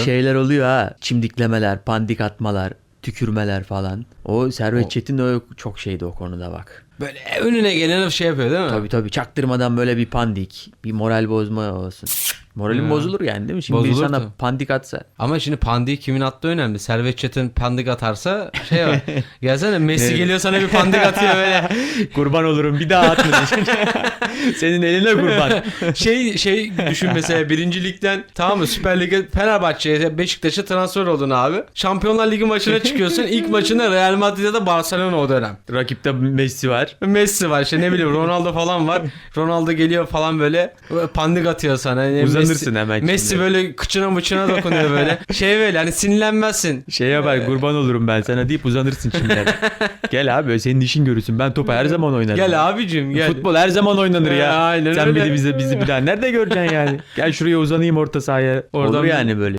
atıyor. şeyler oluyor ha. Çimdiklemeler, pandik atmalar, tükürmeler falan. O Servet O- Çetin o çok şeydi o konuda bak. Böyle önüne geleni şey yapıyor değil mi? Tabii tabii çaktırmadan böyle bir pandik, bir moral bozma olsun. Moralim Ya. bozulur yani değil mi? Şimdi Bozulur sana tabii. pandik atsa. Ama şimdi pandiği kimin attığı önemli. Servet Çetin pandik atarsa şey var. Gelsene Messi Ne? geliyor sana bir pandik atıyor böyle. kurban olurum bir daha atma Senin eline kurban. şey şey düşün mesela birinci ligden tamam mı Süper Lig'e Fenerbahçe'ye Beşiktaş'a transfer oldun abi. Şampiyonlar Ligi maçına çıkıyorsun. İlk maçında Real Madrid ya da Barcelona o dönem. Rakipte Messi var. Messi var işte ne bileyim Ronaldo falan var. Ronaldo geliyor falan böyle pandik atıyor sana. Yani Uzanırsın Messi, hemen Messi şimdi. böyle kıçına mıçına dokunuyor böyle. Şey böyle hani sinirlenmezsin. Şey yapar kurban olurum ben sana deyip uzanırsın şimdi. gel abi senin işin görürsün. Ben topa her zaman oynarım. Gel abicim gel. Futbol her zaman oynanır ya. Aynen Sen öyle. bir de bize bizi bir daha nerede göreceksin yani? Gel şuraya uzanayım orta sahaya. Oradan Olur yani böyle.